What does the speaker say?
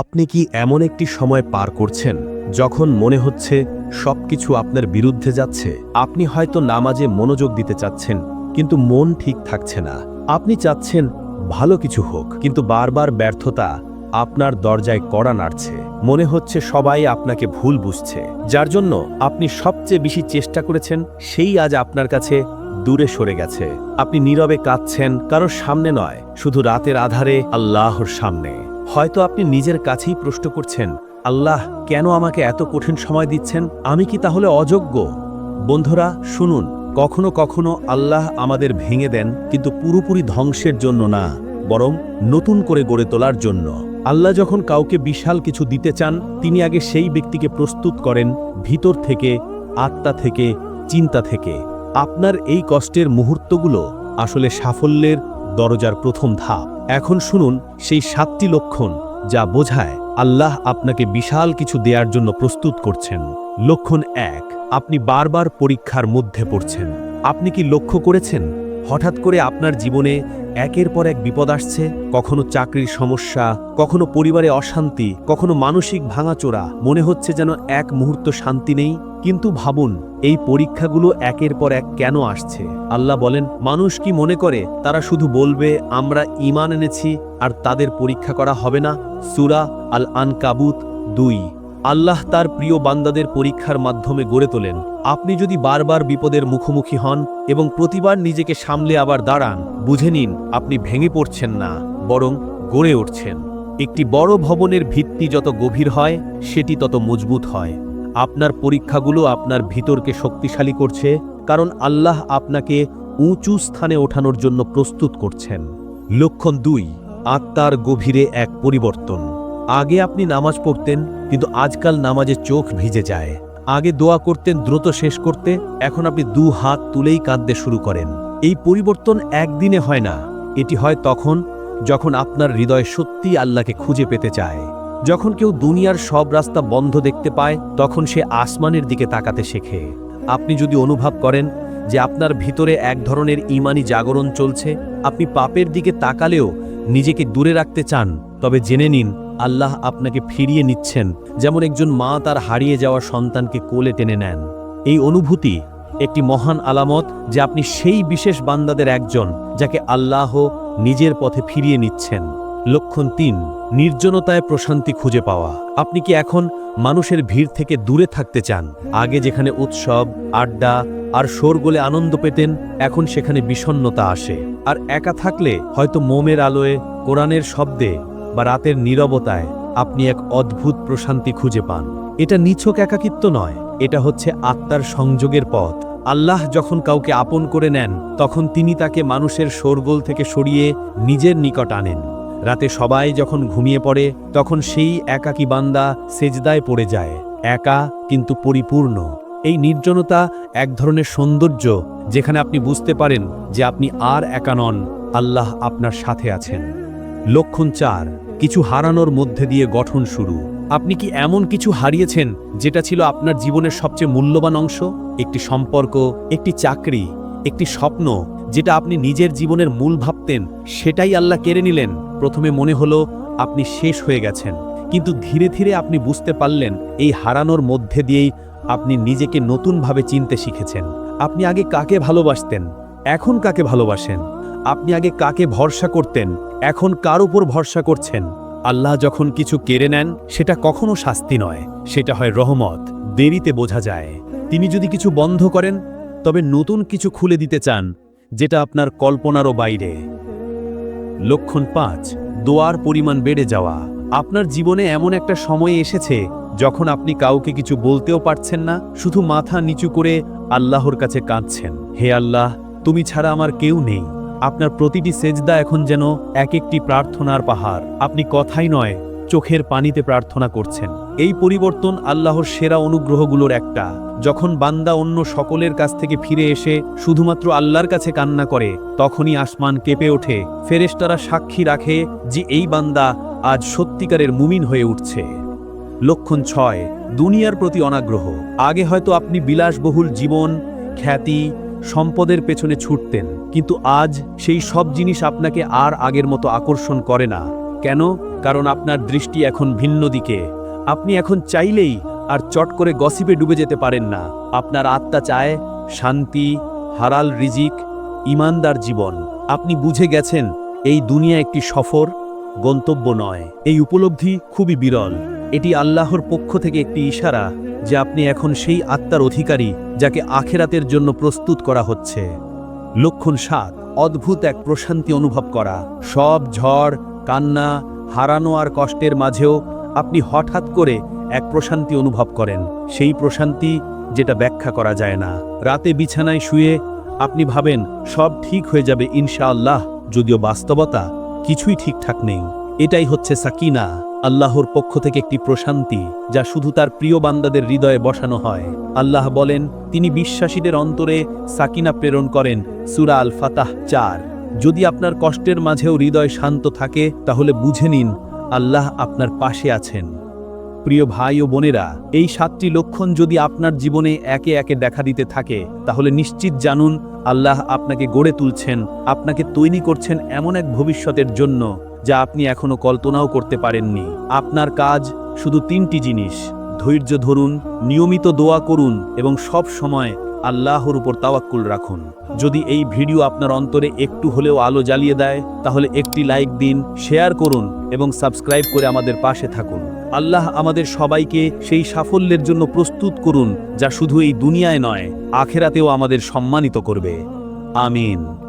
আপনি কি এমন একটি সময় পার করছেন যখন মনে হচ্ছে সবকিছু আপনার বিরুদ্ধে যাচ্ছে? আপনি হয়তো নামাজে মনোযোগ দিতে চাচ্ছেন, কিন্তু মন ঠিক থাকছে না। আপনি চাচ্ছেন ভালো কিছু হোক, কিন্তু বারবার ব্যর্থতা আপনার দরজায় কড়া নাড়ছে। মনে হচ্ছে সবাই আপনাকে ভুল বুঝছে। যার জন্য আপনি সবচেয়ে বেশি চেষ্টা করেছেন, সেই আজ আপনার কাছে দূরে সরে গেছে। আপনি নীরবে কাঁদছেন, কারোর সামনে নয়, শুধু রাতের আধারে আল্লাহর সামনে। হয়তো আপনি নিজের কাছেই প্রশ্ন করছেন, আল্লাহ কেন আমাকে এত কঠিন সময় দিচ্ছেন? আমি কি তাহলে অযোগ্য? বন্ধুরা, শুনুন, কখনো কখনো আল্লাহ আমাদের ভেঙে দেন, কিন্তু পুরোপুরি ধ্বংসের জন্য না, বরং নতুন করে গড়ে তোলার জন্য। আল্লাহ যখন কাউকে বিশাল কিছু দিতে চান, তিনি আগে সেই ব্যক্তিকে প্রস্তুত করেন ভিতর থেকে, আত্মা থেকে, চিন্তা থেকে। আপনার এই কষ্টের মুহূর্তগুলো আসলে সাফল্যের দরজার প্রথম ধাপ। এখন শুনুন সেই সাতটি লক্ষণ যা বোঝায় আল্লাহ আপনাকে বিশাল কিছু দেয়ার জন্য প্রস্তুত করছেন। লক্ষণ এক, আপনি বারবার পরীক্ষার মধ্যে পড়ছেন। আপনি কি লক্ষ্য করেছেন? হঠাৎ করে আপনার জীবনে একের পর এক বিপদ আসছে? কখনো চাকরির সমস্যা, কখনো পরিবারে অশান্তি, কখনো মানসিক ভাঙাচোরা। মনে হচ্ছে যেন এক মুহূর্ত শান্তি নেই। কিন্তু ভাবুন, এই পরীক্ষাগুলো একের পর এক কেন আসছে? আল্লাহ বলেন, মানুষ কি মনে করে? তারা শুধু বলবে, আমরা ইমান এনেছি আর তাদের পরীক্ষা করা হবে না। সুরা আল আনকাবুত দুই। আল্লাহ তার প্রিয় বান্দাদের পরীক্ষার মাধ্যমে গড়ে তোলেন। আপনি যদি বারবার বিপদের মুখোমুখি হন এবং প্রতিবার নিজেকে সামলে আবার দাঁড়ান, বুঝে নিন আপনি ভেঙে পড়ছেন না, বরং গড়ে উঠছেন। একটি বড় ভবনের ভিত্তি যত গভীর হয়, সেটি তত মজবুত হয়। আপনার পরীক্ষাগুলো আপনার ভিতরকে শক্তিশালী করছে, কারণ আল্লাহ আপনাকে উঁচু স্থানে ওঠানোর জন্য প্রস্তুত করছেন। লক্ষণ দুই, আত্মার গভীরে এক পরিবর্তন। আগে আপনি নামাজ পড়তেন, কিন্তু আজকাল নামাজে চোখ ভিজে যায়। আগে দোয়া করতেন, দ্রুত শেষ করতে। এখন আপনি দু হাত তুলেই কাঁদতে শুরু করেন। এই পরিবর্তন একদিনে হয় না। এটি হয় তখন যখন আপনার হৃদয় সত্যি আল্লাহকে খুঁজে পেতে চায়। যখন কেউ দুনিয়ার সব রাস্তা বন্ধ দেখতে পায়, তখন সে আসমানের দিকে তাকাতে শেখে। আপনি যদি অনুভব করেন যে আপনার ভিতরে এক ধরনের ইমানি জাগরণ চলছে, আপনি পাপের দিকে তাকালেও নিজেকে দূরে রাখতে চান, তবে জেনে নিন আল্লাহ আপনাকে ফিরিয়ে নিচ্ছেন, যেমন একজন মা তার হারিয়ে যাওয়া সন্তানকে কোলে টেনে নেন। এই অনুভূতি একটি মহান আলামত যে আপনি সেই বিশেষ বান্দাদের একজন, যাকে আল্লাহ নিজের পথে ফিরিয়ে নিচ্ছেন। লক্ষণ তিন, নির্জনতায় প্রশান্তি খুঁজে পাওয়া। আপনি কি এখন মানুষের ভিড় থেকে দূরে থাকতে চান? আগে যেখানে উৎসব, আড্ডা আর শোরগোলে আনন্দ পেতেন, এখন সেখানে বিষণ্ণতা আসে। আর একা থাকলে হয়তো মোমের আলোয়, কোরআনের শব্দে বা রাতের নীরবতায় আপনি এক অদ্ভুত প্রশান্তি খুঁজে পান। এটা নিছক একাকিত্ব নয়, এটা হচ্ছে আত্মার সংযোগের পথ। আল্লাহ যখন কাউকে আপন করে নেন, তখন তিনি তাকে মানুষের শোরগোল থেকে সরিয়ে নিজের নিকট আনেন। রাতে সবাই যখন ঘুমিয়ে পড়ে, তখন সেই একাকী বান্দা সেজদায় পড়ে যায়। একা, কিন্তু পরিপূর্ণ। এই নির্জনতা এক ধরনের সৌন্দর্য, যেখানে আপনি বুঝতে পারেন যে আপনি আর একা নন, আল্লাহ আপনার সাথে আছেন। লক্ষণ চার কিছু হারানোর মধ্যে দিয়ে গঠন শুরু। আপনি কি এমন কিছু হারিয়েছেন যেটা ছিল আপনার জীবনের সবচেয়ে মূল্যবান অংশ? একটি সম্পর্ক, একটি চাকরি, একটি স্বপ্ন যেটা আপনি নিজের জীবনের মূল ভাবতেন, সেটাই আল্লাহ কেড়ে নিলেন। প্রথমে মনে হলো আপনি শেষ হয়ে গেছেন। কিন্তু ধীরে ধীরে আপনি বুঝতে পারলেন এই হারানোর মধ্যে দিয়েই আপনি নিজেকে নতুনভাবে চিনতে শিখেছেন। আপনি আগে কাকে ভালোবাসতেন? এখন কাকে ভালোবাসেন? আপনি আগে কাকে ভরসা করতেন? এখন কার উপর ভরসা করছেন? আল্লাহ যখন কিছু কেড়ে নেন, সেটা কখনো শাস্তি নয়। সেটা হয় রহমত। দেরিতে বোঝা যায়। তিনি যদি কিছু বন্ধ করেন, তবে নতুন কিছু খুলে দিতে চান, যেটা আপনার কল্পনারও বাইরে। লক্ষণ পাঁচ, দোয়ার পরিমাণ বেড়ে যাওয়া। আপনার জীবনে এমন একটা সময় এসেছে, যখন আপনি কাউকে কিছু বলতেও পারছেন না, শুধু মাথা নিচু করে আল্লাহর কাছে কাঁদছেন। হে আল্লাহ, তুমি ছাড়া আমার কেউ নেই। আপনার প্রতিটি সেজদা এখন যেন এক একটি প্রার্থনার পাহাড়। আপনি কথাই নয়, চোখের পানিতে প্রার্থনা করছেন। এই পরিবর্তন আল্লাহর সেরা অনুগ্রহগুলোর একটা। যখন বান্দা অন্য সকলের কাছ থেকে ফিরে এসে শুধুমাত্র আল্লাহর কাছে কান্না করে, তখনই আসমান কেঁপে ওঠে। ফেরেস্তারা সাক্ষী রাখে যে এই বান্দা আজ সত্যিকারের মুমিন হয়ে উঠছে। লক্ষণ ছয়, দুনিয়ার প্রতি অনাগ্রহ। আগে হয়তো আপনি বিলাসবহুল জীবন, খ্যাতি সম্পদের পেছনে ছুটতেন, কিন্তু আজ সেই সব জিনিস আপনাকে আর আগের মতো আকর্ষণ করে না। কেন? কারণ আপনার দৃষ্টি এখন ভিন্ন দিকে। আপনি এখন চাইলেই আর চট করে গসিপে ডুবে যেতে পারেন না। আপনার আত্মা চায় শান্তি, হারাল রিজিক, ইমানদার জীবন। আপনি বুঝে গেছেন, এই দুনিয়া একটি সফর, গন্তব্য নয়। এই উপলব্ধি খুবই বিরল। এটি আল্লাহর পক্ষ থেকে একটি ইশারা যে আপনি এখন সেই আত্মার অধিকারী যাকে আখেরাতের জন্য প্রস্তুত করা হচ্ছে। লক্ষণ সাত, অদ্ভুত এক প্রশান্তি অনুভব করা। সব ঝড়, কান্না, হারানো আর কষ্টের মাঝেও আপনি হঠাৎ করে এক প্রশান্তি অনুভব করেন। সেই প্রশান্তি যেটা ব্যাখ্যা করা যায় না। রাতে বিছানায় শুয়ে আপনি ভাবেন, সব ঠিক হয়ে যাবে ইনশাআল্লাহ, যদিও বাস্তবতা কিছুই ঠিকঠাক নেই। এটাই হচ্ছে সাকিনা। আল্লাহর পক্ষ থেকে একটি প্রশান্তি, যা শুধু তার প্রিয় বান্দাদের হৃদয়ে বসানো হয়। আল্লাহ বলেন, তিনি বিশ্বাসীদের অন্তরে সাকিনা প্রেরণ করেন, সুরা আল ফাতাহ চার। যদি আপনার কষ্টের মাঝেও হৃদয় শান্ত থাকে, তাহলে বুঝে নিন, আল্লাহ আপনার পাশে আছেন। প্রিয় ভাই ও বোনেরা, এই সাতটি লক্ষণ যদি আপনার জীবনে একে একে দেখা দিতে থাকে, তাহলে নিশ্চিত জানুন, আল্লাহ আপনাকে গড়ে তুলছেন, আপনাকে তৈরি করছেন এমন এক ভবিষ্যতের জন্য। যা আপনি এখনও কল্পনাও করতে পারেননি। আপনার কাজ শুধু তিনটি জিনিস। ধৈর্য ধরুন, নিয়মিত দোয়া করুন এবং সব সময় আল্লাহর উপর তাওয়াক্কুল রাখুন। যদি এই ভিডিও আপনার অন্তরে একটু হলেও আলো জ্বালিয়ে দেয়, তাহলে একটি লাইক দিন, শেয়ার করুন এবং সাবস্ক্রাইব করে আমাদের পাশে থাকুন। আল্লাহ আমাদের সবাইকে সেই সাফল্যের জন্য প্রস্তুত করুন, যা শুধু এই দুনিয়ায় নয়, আখেরাতেও আমাদের সম্মানিত করবে। আমিন।